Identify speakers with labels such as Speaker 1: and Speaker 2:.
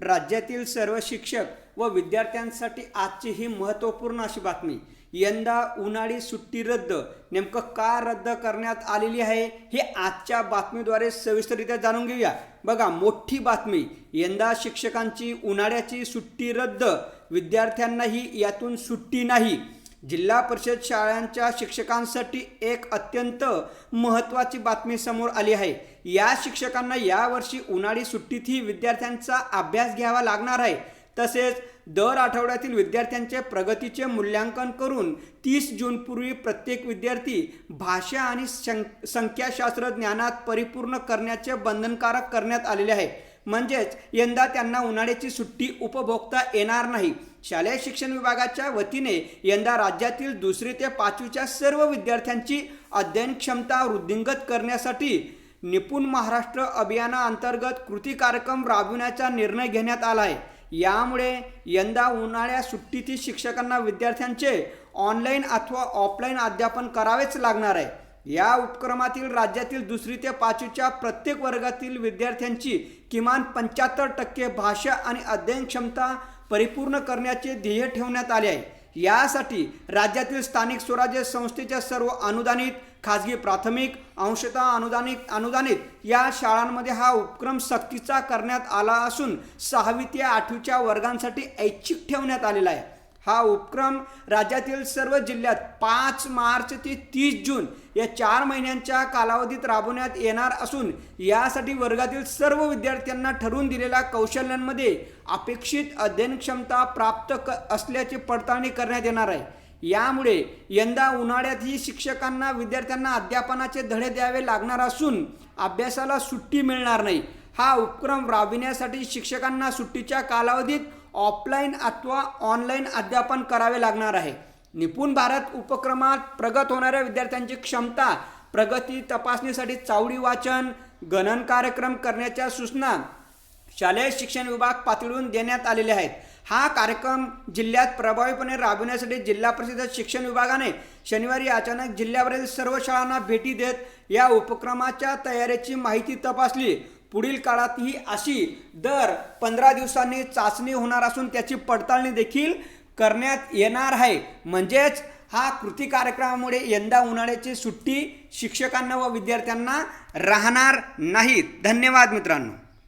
Speaker 1: राज्यातील सर्व शिक्षक व विद्यार्थ्यांसाठी आजची ही महत्त्वपूर्ण अशी बातमी. यंदा उन्हाळी सुट्टी रद्द. नेमकं का रद्द करण्यात आलेली आहे हे आजच्या बातमीद्वारे सविस्तररित्या जाणून घेऊया. बघा मोठी बातमी. यंदा शिक्षकांची उन्हाळ्याची सुट्टी रद्द. विद्यार्थ्यांनाही यातून सुट्टी नाही. जिल्हा परिषद शाळांच्या शिक्षकांसाठी एक अत्यंत महत्त्वाची बातमी समोर आली आहे. या शिक्षकांना यावर्षी उन्हाळी सुट्टीतही विद्यार्थ्यांचा अभ्यास घ्यावा लागणार आहे. तसेच दर आठवड्यातील विद्यार्थ्यांचे प्रगतीचे मूल्यांकन करून तीस जूनपूर्वी प्रत्येक विद्यार्थी भाषा आणि शं संख्याशास्त्र ज्ञानात परिपूर्ण करण्याचे बंधनकारक करण्यात आलेले आहे. म्हणजेच यंदा त्यांना उन्हाळ्याची सुट्टी उपभोगता येणार नाही. शालेय शिक्षण विभागाच्या वतीने यंदा राज्यातील दुसरी ते पाचवीच्या सर्व विद्यार्थ्यांची अध्ययन क्षमता वृद्धिंगत करण्यासाठी निपुण महाराष्ट्र अभियानाअंतर्गत कृती कार्यक्रम राबविण्याचा निर्णय घेण्यात आला आहे यामुळे यंदा उन्हाळ्या सुट्टीतील शिक्षकांना विद्यार्थ्यांचे ऑनलाईन अथवा ऑफलाईन अध्यापन करावेच लागणार आहे. या उपक्रमातील राज्यातील दुसरी ते पाचवीच्या प्रत्येक वर्गातील विद्यार्थ्यांची किमान पंच्याहत्तर टक्के भाषा आणि अध्ययन क्षमता परिपूर्ण करण्याचे ध्येय ठेवण्यात आले आहे. यासाठी राज्यातील स्थानिक स्वराज्य संस्थेच्या सर्व अनुदानित खाजगी प्राथमिक अंशतः अनुदानित अनुदानित या शाळांमध्ये हा उपक्रम सक्तीचा करण्यात आला असून सहावी ते आठवीच्या वर्गांसाठी ऐच्छिक ठेवण्यात आलेला आहे. हा उपक्रम राज्यातील सर्व जिल्ह्यात पाच मार्च ते तीस जून या चार महिन्यांच्या कालावधीत राबवण्यात येणार असून यासाठी वर्गातील सर्व विद्यार्थ्यांना ठरवून दिलेल्या कौशल्यांमध्ये अपेक्षित अध्ययन क्षमता प्राप्त क असल्याची पडताळणी करण्यात येणार आहे. यामुळे यंदा उन्हाळ्यातही शिक्षकांना विद्यार्थ्यांना अध्यापनाचे धडे द्यावे लागणार असून अभ्यासाला सुट्टी मिळणार नाही. हा उपक्रम राबविण्यासाठी शिक्षकांना सुट्टीच्या कालावधीत ऑफलाईन अथवा ऑनलाईन अध्यापन करावे लागणार आहे. निपुण भारत उपक्रमात प्रगत होणाऱ्या विद्यार्थ्यांची क्षमता प्रगती तपासणीसाठी चावडी वाचन गणन कार्यक्रम करण्याच्या सूचना शालेय शिक्षण विभाग पातळीवरून देण्यात आलेले आहेत. हा कार्यक्रम जिल्ह्यात प्रभावीपणे राबविण्यासाठी जिल्हा परिषद शिक्षण विभागाने शनिवारी अचानक जिल्ह्यावरील सर्व शाळांना भेटी देत या उपक्रमाच्या तयारीची माहिती तपासली. पुढील काळात ही अशी दर पंधरा दिवसांनी चाचणी होणार असून त्याची पडताळणी देखील करण्यात येणार आहे. म्हणजेच हा कृती कार्यक्रमामुळे यंदा उन्हाळ्याची सुट्टी शिक्षकांना व विद्यार्थ्यांना राहणार नाही. धन्यवाद मित्रांनो.